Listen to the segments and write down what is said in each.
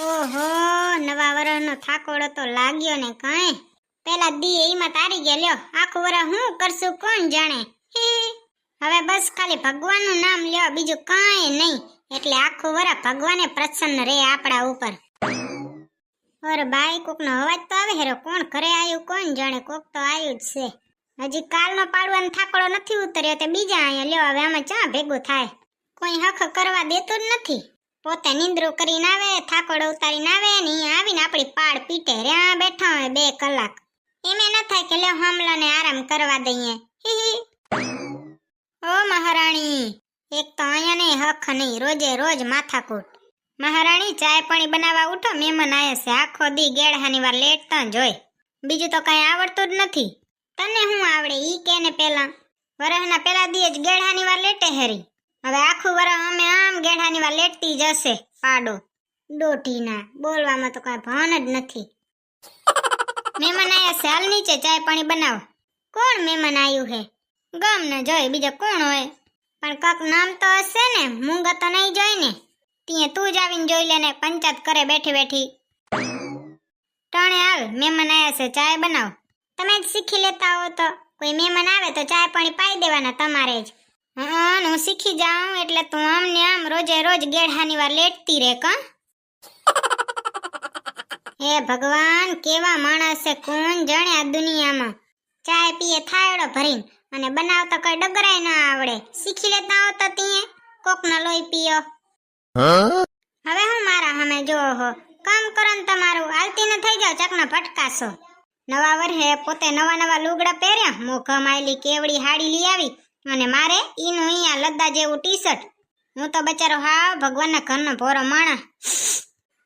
ઓહો, નવા વરહનો થાકોડો તો લાગ્યો ને કાંઈ. પેલા દી એમાં તારી ગયા, લ્યો, આખું વરહ હું કરશું, કોણ જાણે? હવે બસ ખાલી ભગવાનનું નામ, લ્યો, બીજું કાંઈ નહીં. એટલે આખું વરહ ભગવાને પ્રસન્ન રહે આપણા ઉપર. અરે બાઈ કોકનો અવાજ તો આવે હેરો, કોણ ઘરે આવ્યું કોણ જાણે, કોક તો આવ્યું જ છે. હજી કાલનો પાડવાનો થાકડો નથી ઉતર્યો, તે બીજા અહીંયા, લ્યો, હવે આમાં ચા ભેગું થાય. કોઈ હક કરવા દેતું જ નથી. પોતે નિંદ્રું કરીને આવે, થાકડો ઉતારીને આવે ને આવીને આપણી પાડ પીટે રહ્યા બેઠા હોય બે કલાક. એમે ન થાય કે લે હમલાને આરામ કરવા દઈએ. ઓ મહારાણી, એક તો અહીંયા નહીં હખ નહીં, રોજે રોજ માથાકૂટ. મહારાણી, ચાય પાણી બનાવવા ઉઠો, મહેમાન આયા છે. આખો દી ગેળહાની વાર લેટતા જ જોઈ બીજું તો કઈ આવડતું જ નથી. તને હું આવડે? ઈ કે ને પેલા? વરહના પેલા દી જ ગેળહાની વાર લેટે હેરી. હવે આખું વરહ અમે વાર લેટતી જશે પાડો દોઢીના બોલવામાં તો કઈ ભાન જ નથી. મહેમાન આયા છે, હાલ નીચે ચાય પાણી બનાવો. કોણ મહેમાન આવ્યું હે? ગમ ને જોઈ, બીજા કોણ હોય? પણ કક નામ તો હશે ને, મૂંગા તો નહીં જોઈ ને. ત્યાં તું જ આવીને જોઈ લે ને, પંચાયત કરે બેઠી બેઠી. ટાણે હાલ, મહેમાન આયા છે, ચાય બનાવો. તમે જ શીખી લેતા હો તો. કોઈ મહેમાન આવે તો ચાય પાણી પાઈ દેવાના તમારે જ. હા હું શીખી જાઉં એટલે તું આમ ને આમ રોજે રોજ ગેઢાની વાર લેટતી રે કા હે ભગવાન કેવા માણસ છે કોણ જાણે આ દુનિયામાં? ચાય પીએ થાયડો ભરીને અને બનાવતા કઈ ડગરાય ના આવડે. શીખી લેતા આવતા તીએ કોકના લોહી પીયો હવે હું મારા સામે જોવો હો. કામ કરો ને તમારું આલતી ને થઈ જાવ ચકના ફટકાશો નવા વર્ષે પોતે નવા નવા લુગડા પહેર્યા મોઘા માયલી કેવડી હાડી લઈ આવી અને મારે ઈનું અહીંયા લદ્દા જેવું ટી શર્ટ હું તો બચારો હા ભગવાનના ઘરનો ભોરો માણા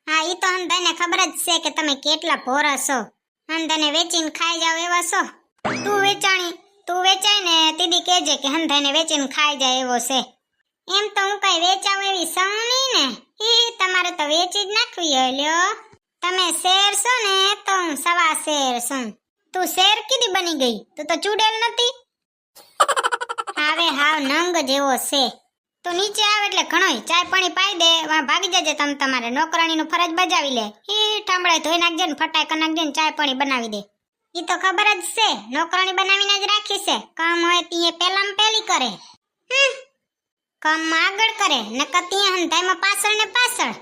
હા, ઈ તો અંધાને ખબર જ છે કે તમે કેટલા ભોરા છો. અંધાને વેચીને ખાઈ જાવ એવા છો. તું વેચાણી, તું વેચાય ને તીદી કહેજે કે હંધાને વેચીને ખાઈ જાય એવો છે. એમ તો હું કઈ વેચાવ એવી સૌ નહીં ને? એ તમારે તો વેચી જ નાખવી હોય લ્યો. તમે શેર છો ને તો હું સવા શેર છું. તું શેર કીધી બની ગઈ? તું તો ચૂડેલ નથી હવે હાવ નંગ જેવો છે. તો નીચે આવે એટલે ઘણોય ચાય પાણી પાઈ દે, વા ભાગી જજે તમ તમારે. નોકરાણીનું ફરજ બજાવી લે. એ ઠામડાય ધોઈ નાખજે ને ફટાય નાખજે ને ચાય પાણી બનાવી દે. એ તો ખબર જ છે, નોકરાણી બનાવીને જ રાખી છે. કામ હોય તીએ પેલામ પેલી કરે. કામમાં આગળ કરે, નકર તીએ હંધાઈમાં પાછળ ને પાછળ.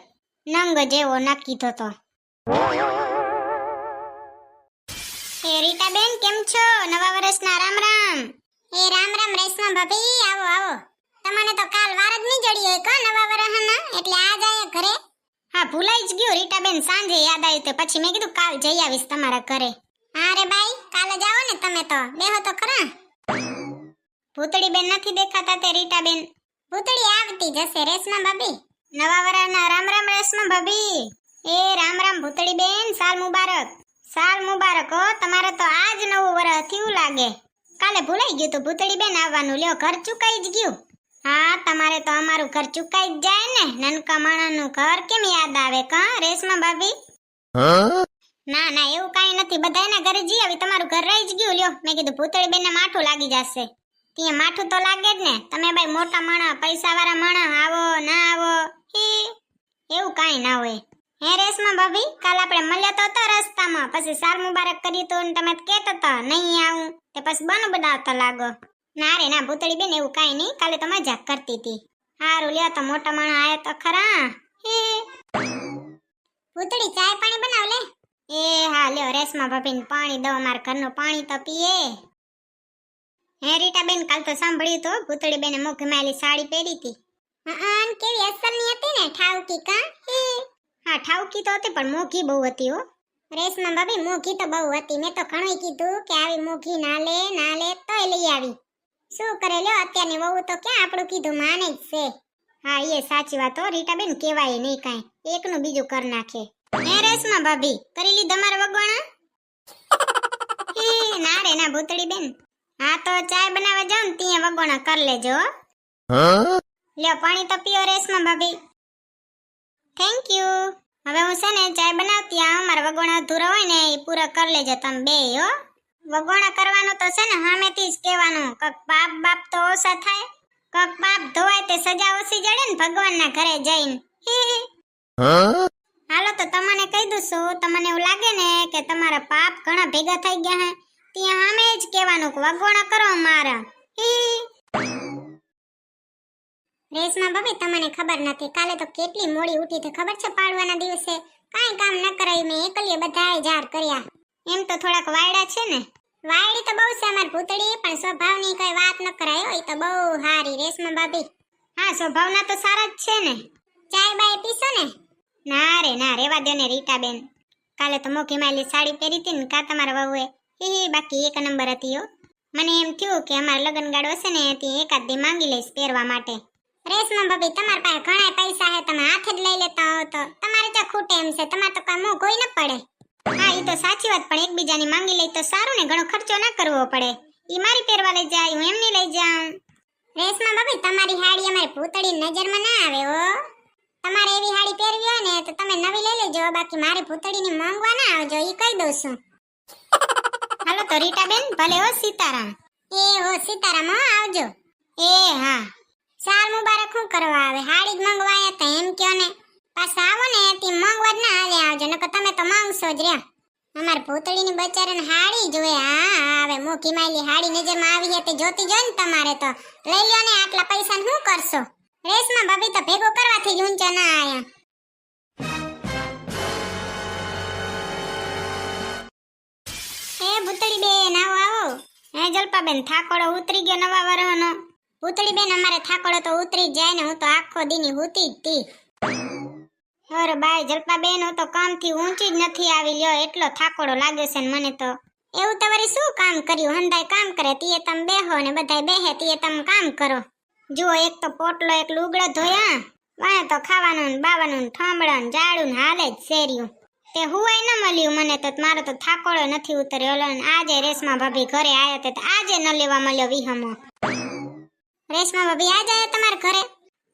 નંગ જેવો નાખી તો એ રીટા બેન કેમ છો? નવા વર્ષના રામ. એ રામ રામ રેશમા ભાભી, આવો આવો. તમને તો કાલ વાર જ નહીં જડી હોય નવા વરહના? એટલે આજ આયા ઘરે? હા, ભૂલાઈ જ ગયું રીટાબેન સાંજે યાદ આવ્યું તો પછી મેં કીધું કાલ જઈ આવીશ તમારા ઘરે. હા બાઈ, કાલે જ આવો ને તમે તો. બેહો તો ખરા. ભૂતળી બેન નથી દેખાતા તે રીટાબેન. ભૂતળી આવતી જશે રેશમા ભાભી. નવા વરહના રામ રામ રેશમા ભાભી. એ રામ રામ ભૂતળી બેન સાલ મુબારક. સાલ મુબારક હો, તમારે તો આજ નવું વરહ થયું લાગે. કાલે ભૂલાઈ ગયું તો ભૂતળી બેન આવવાનું. લ્યો, ઘર ચુકાઈ જ ગયું. હા, તમારે તો અમારું ઘર ચુકાઈ જ જાય ને. નનકા માણાનું ઘર કેમ યાદ આવે? કા, રેશમા ભાભી? ના ના, એવું કાંઈ નથી. બધા એના ઘરે જઈ આવી. તમારું ઘર રહી જ ગયું. લ્યો, મેં કીધું ભૂતળી બેન માઠું લાગી જશે. ત્યાં માઠું તો લાગે જ ને. તમે ભાઈ મોટા માણા પૈસા વાળા માણા આવો, ના આવો. એવું કાંઈ ના હોય. હે રેશમા ભાભી, કાલ આપણે મળ્યા તો હતા રસ્તામાં. પછી સાર મુબારક કરી તો તમે કહેતા હતા નહીં આવું. તે પછી બન બનાવતા લાગો. ના રે, ના, ભૂતળી બેન, એવું કાંઈ નહીં. કાલે તો મજાક કરતી હતી હારું, લ્યો તો મોટા માણસ આયા તો ખરા. હે. ભૂતળી, ચાય પાણી બનાવ લે. એ, હા, લ્યો, રેશમા ભાભીને પાણી દો મારા ઘરનું પાણી તો પીએ. હે રીટા બેન કાલ તો સાંભળ્યું તો ભૂતળી બેને મુખ માલી સાડી પહેરી હતી. હા કેવી અસલની હતી ને, ઠાવકી કા? હે. હા ઠાવકી તો હતી પણ મોઘી બહુ હતી હો. રેશમા ભાભી મોઘી તો બહુ હતી. મેં તો ઘણું કીધું કે આવી મોઘી ના લે ના લે તોય લઈ આવી. શું કરે લ્યો અત્યારની વહુ તો ક્યાં આપણું કીધું માને જ છે. હા એ સાચી વાત હો. રીટાબેન કહેવાય નહીં કાંઈ. એકનું બીજું કર નાખે. હે રેશમા ભાભી કરી લીધા મારા વગવાણા? હે ના રે ના ભૂતળી બેન હા તો ચાય બનાવવા જાઉં ને ત્યાં વગોણા કર લેજો. લ્યો પાણી તો પીઓ રેશમા ભાભી. થેન્ક યુ હવે હું છે ને ચાય બનાવતી આવું મારા વગોણા અધૂરા હોય ને એ પૂરા કરી લેજો તમે બે, હો. વગોણા કરવાનું તો છે ને હામેથી જ કહેવાનું. કક બાપ બાપ તો ઓછા થાય. કક બાપ ધોવાય તે સજા ઓછી જડે ને ભગવાનના ઘરે જઈને. હાલો તો તમને કહી દઉં તમને એવું લાગે ને કે તમારા પાપ ઘણા ભેગા થઈ ગયા હે? ત્યાં સામે જ કહેવાનું કે વગોણા કરો મારા. રેશમા ભાભી તમને ખબર નથી. કાલે તો કેટલી મોડી ઉઠી તે ખબર છે પાડવાના દિવસે? કાંઈ કામ ન કરાયું, મેં એકલીએ બધાએ જાર કર્યા. એમ તો થોડાક વાયડા છે ને? વાયડી તો બહુ છે અમાર ભૂતળી પણ સ્વભાવની કઈ વાત ન કરાયો એ તો બહુ હારી રેશમા ભાભી. હા, સ્વભાવના તો સારા જ છે ને? ચાય બાય પીશો ને? ના રે, ના, રેવા દો ને રીટાબેન. કાલે તો મોઘી માયલી સાડી પહેરી હતી ને, કા તમારા વહુએ? હી બાકી એક નંબર હતી હો. મને એમ થયું કે અમારા લગ્ન ગાડો હશે ને ત્યાં એકાદ દી માંગી લઈશ પહેરવા માટે. રેશમા ભાભી, તમારા પાસે ઘણા પૈસા હે તમે હાથે જ લઈ લેતા હો તો. તમારે ત્યાં ખૂટે એમ છે, તમારે તો કામ કોઈ ન પડે. હા એ તો સાચી વાત, પણ એકબીજાની માંગી લઈ તો સારું ને, ઘણો ખર્ચો ના કરવો પડે. એ મારી પહેરવા લઈ જાય, હું એમની લઈ જાઉં. રેશમા ભાભી, તમારી હાડી અમારી પૂતળી નજરમાં ના આવે હો. તમારે એવી હાડી પહેરવી હોય ને, તો તમે નવી લઈ લેજો, બાકી મારી પૂતળીની માંગવા ના આવજો એ કહી દઉં છું. હાલો તો રીટાબેન, ભલે હો સીતારામ. એ હો સીતારામ આવજો. એ, હા. સાલ મુબારક શું કરવા આવે? હાડી જ મંગવાયા તા, એમ કયો ને? પાછા આવો ને, તે મંગવા જ ના હાલે આવજો, નકર તમે તો માંગશો જ રહ્યા. અમાર ભૂતળીની બચારાને હાડી જોવે હા હવે મોખી માયલી. હાડી નજરમાં આવી હે તે જોતી જોઈ ને તમારે તો. લઈ લ્યો ને આટલા પૈસા શું કરશો? રેસમાં ભાભી તો ભેગો કરવાથી જ ઊંચો ના આયા. એ ભૂતળી બેન, આવો આવો. હે, જલપાબેન, થાકોડો ઉતરી ગયો નવા વરહનો. ભૂતળી બેન અમારે થાકડો તો ઉતરી જાય ને હું તો આખો દીની હુતી જ તી. અરે બાય જલપાબેન, હું તો કામથી ઊંચી જ નથી આવી લ્યો, એટલો થાકોડો લાગે છે ને મને તો. એવું તો શું કામ કર્યું? હંધાય કામ કરે, તીએ તમે બેહો ને બધાય બેહે, તીએ તમે કામ કરો. જુઓ, એક તો પોટલો, એક લુગડો ધોયા. વાણે તો ખાવાનું ને બાવાનું ને ઠામડા ને જાડું ને હાલે જ શેર્યું. તે હુવાય ન મળ્યું મને તો, મારો તો થાકોડો નથી ઉતર્યો. ઓલો ને આજે રેશમા ભાભી ઘરે આવ્યો તો આજે ન લેવા મળ્યો વિહમો. રેશમા ભાભી આ આયા તમારા ઘરે?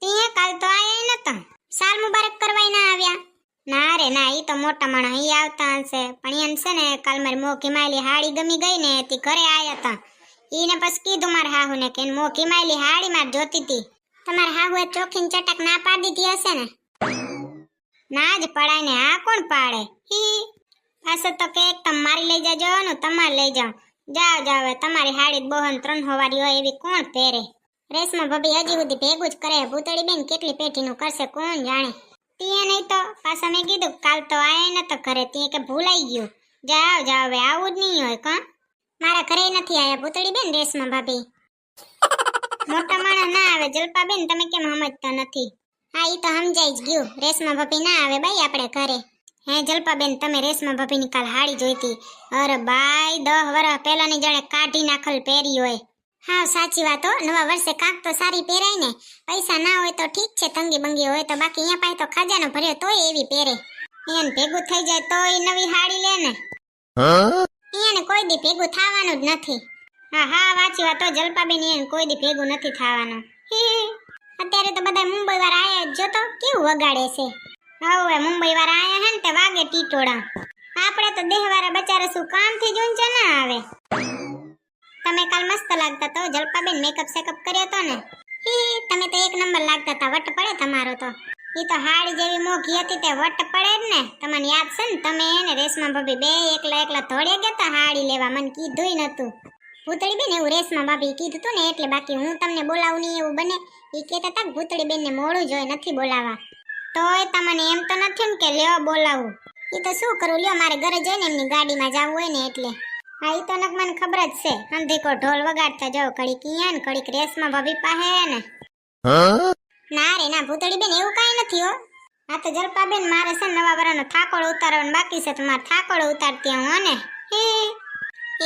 તીએ કાલ તો આયા નતા. સાલ મુબારક કરવાય ના આવ્યા. ના રે, ના, ઈ તો મોટા માણસ ઈ આવતા હશે. પણ એમ છે ને, કાલ મારી મોખી માયલી હાડી ગમી ગઈ ને તી ઘરે આયા તા. ઈને પછી કીધું મારા હાહુ ને કે મોખી માયલી હાડી માર જોતી તી. તમારા એ ચોખીન ચટક ના પાડી દીધી હશે ને? ના જ પડાય ને, આ કોણ પાડે? હી પાસે તો કે એકદમ મારી લઈ જાજો ને તમારે લઈ જાઓ જાઓ, હવે તમારી હાડી બહન ત્રણ હોવારી હોય એવી કોણ પહેરે? રેશમા ભાભી હજી સુધી ભેગું જ કરે. ભૂતળી બેન કેટલી પેટીનું કરશે કોણ જાણે? તીએ નહીં તો પાછા મેં કીધું, કાલ તો આયા નતો ઘરે. તીએ કે, ભૂલાઈ ગયું. જાઓ જાઓ, હવે આવું જ નહીં હોય કોણ? મારા ઘરે નથી આયા ભૂતળી બેન રેશમા ભાભી. મોટા માણસ ના આવે જલપા બેન તમે કેમ સમજતા નથી? હા એ તો સમજાઈ જ ગયું. રેશમા ભાભી ના આવે બાઈ આપણે ઘરે. હે જલપા બેન તમે રેશમા ભાભીની કાલ હાડી જોઈતી. અરે બાઈ, દહ વર્ષ પહેલાની જાણે કાઢી નાખલ પહેરી હોય. હા, સાચી વાત નવા વર્ષે કાક તો સારી પહેરાય ને. પૈસા ના હોય તો ઠીક છે, તંગી બંગી હોય તો બાકી અહીંયા પાસે તો ખજાનો ભર્યો તોય એવી પહેરે. એને ભેગું થઈ જાય તોય નવી હાડી લે ને. એને કોઈ દી ભેગું થવાનું જ નથી. હા હા વાંચી વાત તો જલપાબેન એને કોઈ દી ભેગું નથી થવાનું. અત્યારે તો બધા મુંબઈ વાળા આયા જો તો, કેવું વગાડે છે. હવે મુંબઈ વાળા આયા હે ને તે વાગે ટીટોળા. આપણે તો દેહવાળા બચારા શું કામથી જોઈને છે ના આવે. તમે કાલ મસ્ત લાગતા તો, જલપાબેન મેકઅપ સેકઅપ કર્યો તો ને? હી, તમે તો એક નંબર લાગતા હતા વટ પડે તમારો તો. ઈ તો હાડી જેવી મોઘી હતી તે વટ પડે જ ને. તમને યાદ છે ને, તમે એને રેશમા ભાભી બે એકલા એકલા ધોળે ગયા તા હાડી લેવા, મને કીધુંય નતું. ભૂતળી બેન એવું રેશમા ભાભી કીધું તું ને, એટલે બાકી હું તમને બોલાવું નહીં એવું બને. એ કહેતા તા કે ભૂતળી બેનને મોડું જોઈએ નથી બોલાવા. તોય તમને એમ તો નથી ને કે લેવા બોલાવું. એ તો શું કરું, લ્યો મારે ઘરે જઈને એમની ગાડીમાં જવું હોય ને એટલે. હા, ઈ તો નક મને ખબર જ છે. અંધીકો ઢોલ વગાડતા જાઓ કડીક ઈયા ને ઘડીક રેસમાં ભાભી પાસે ને ના રે, ના ભૂતળી બેન એવું કઈ નથી હો. આ તો જલપા બેન મારે છે નવા વરાનો થાકોળ ઉતારવાનો બાકી છે, તો મારે થાકોળ ઉતારતી હું ને.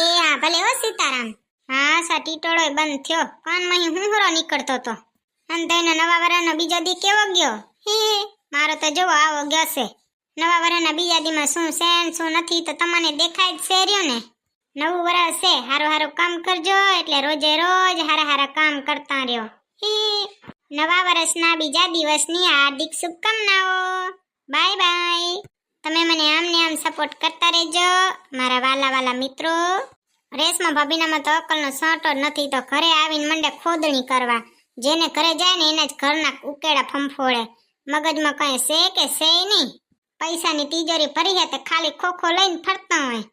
એ હા, ભલે હો સીતારામ. હા, સા ટીટોળોય બંધ થયો. કાનમાં હું હુંહરો નીકળતો તો? અંધાઈનો નવા વરાનો બીજો દી કેવો ગયો? હે મારો તો જોવો આવો ગયો છે. નવા વરાના બીજા દીમાં શું છે શું નથી, તો તમને દેખાય જ છે રહ્યો ને. નવું વરસ છે. હારું હારું કામ કરજો. એટલે રોજે રોજ હારા હારા કામ કરતા રહ્યો. નવા વર્ષના બીજા દિવસની હાર્દિક શુભકામનાઓ. Bye bye. તમે મને આમને આમ સપોર્ટ કરતા રહેજો. મારા વાલા વાલા મિત્રો. રેશમા ભાભીનામાં તો અકલનો સોંટો નથી. તો ઘરે આવીને મંડે ખોદણી કરવા. જેને ઘરે જાય ને એના જ ઘરના ઉકેડા ફંફોડે મગજમાં કઈ છે કે છે નહીં? પૈસાની તિજોરી ભરી હે તે ખાલી ખોખો લઈને ફરતા હોય.